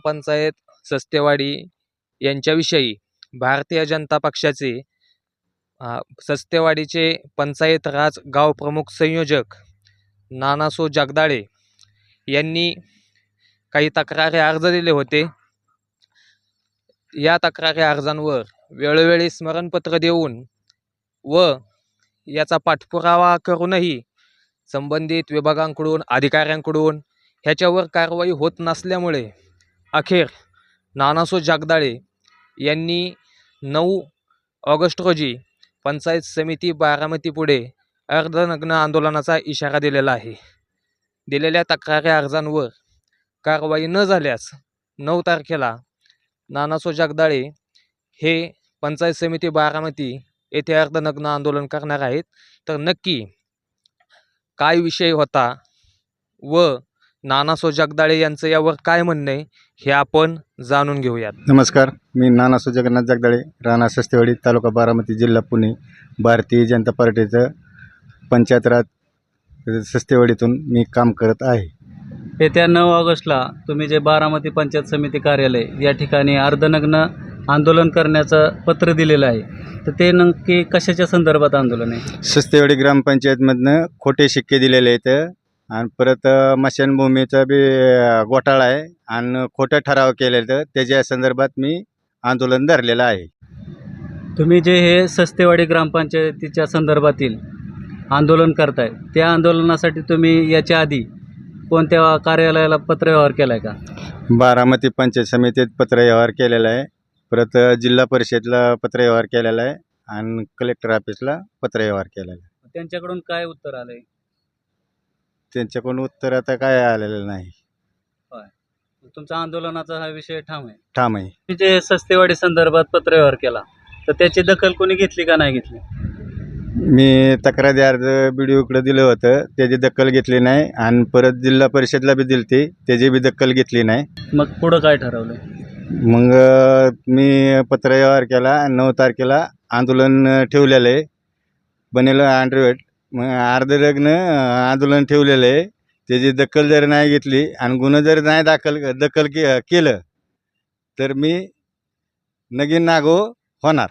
ग्रामपंचायत सस्तेवाडी यांच्याविषयी भारतीय जनता पक्षाचे सस्तेवाडीचे पंचायत राज गाव प्रमुख संयोजक नानासो जगदाळे यांनी काही तक्रारी अर्ज दिले होते. या तक्रारी अर्जांवर वेळोवेळी स्मरणपत्र देऊन व याचा पाठपुरावा करूनही संबंधित विभागांकडून अधिकाऱ्यांकडून ह्याच्यावर कारवाई होत नसल्यामुळे अखेर नानासो जगदाळे यांनी नऊ ऑगस्ट रोजी पंचायत समिती बारामतीपुढे अर्धनग्न आंदोलनाचा इशारा दिलेला आहे. दिलेल्या तक्रारी अर्जांवर कारवाई न झाल्यास नऊ तारखेला नानासो जगदाळे हे पंचायत समिती बारामती येथे अर्धनग्न आंदोलन करणार आहेत. तर नक्की काय विषय होता व नानासो जगदाळे यांचं यावर काय म्हणणं आहे हे आपण जाणून घेऊयात. नमस्कार मी नानासो जगन्नाथ जगदाळे राणा सस्तेवाडी तालुका बारामती जिल्हा पुणे भारतीय जनता पार्टीचं पंचायत राज सस्तेवाडीतून मी काम करत आहे. येत्या नऊ ऑगस्टला तुम्ही जे बारामती पंचायत समिती कार्यालय या ठिकाणी अर्धनग्न आंदोलन करण्याचं पत्र दिलेलं आहे तर ते नक्की कशाच्या संदर्भात आंदोलन आहे? सस्तेवाडी ग्रामपंचायतमधनं खोटे शिक्के दिलेले आहेत. आणि परत अ, स्मशानभूमीचा बी घोटाळा आहे आणि खोटं ठराव केलेलं त्याच्या संदर्भात मी आंदोलन धरलेलं आहे. तुम्ही जे हे सस्तेवाडी ग्रामपंचायतीच्या संदर्भातील आंदोलन करताय त्या आंदोलनासाठी तुम्ही याच्या आधी कोणत्या कार्यालयाला पत्रव्यवहार केला आहे का? बारामती पंचायत समितीत पत्रव्यवहार केलेला आहे. परत जिल्हा परिषदला पत्रव्यवहार केलेला आहे आणि कलेक्टर ऑफिसला पत्रव्यवहार केलेला आहे. त्यांच्याकडून काय उत्तर आलं आहे त्यांच्याकडून उत्तर आता काय आलेलं नाही. तुमचा आंदोलनाचा हा विषय ठाम आहे. ठाम आहे. तुम्ही जे सस्तेवाडी संदर्भात पत्रव्यवहार केला तर त्याची दखल कोणी घेतली का नाही घेतली? मी तक्रारी अर्ज बी डी ओकडे दिलं होतं त्याची दखल घेतली नाही आणि परत जिल्हा परिषदला बी दिली ती त्याची बी दखल घेतली नाही. मग पुढं काय ठरवलं? मग अ, मी पत्रव्यवहार केला नऊ तारखेला आंदोलन ठेवलेलं आहे बनेलं अँड्रॉइड मग अर्ध लग्न आंदोलन ठेवलेलं आहे. त्याची दखल जर नाही घेतली आणि गुन्हा जर नाही दाखल दखल के केलं तर मी नगीन नागो होणार.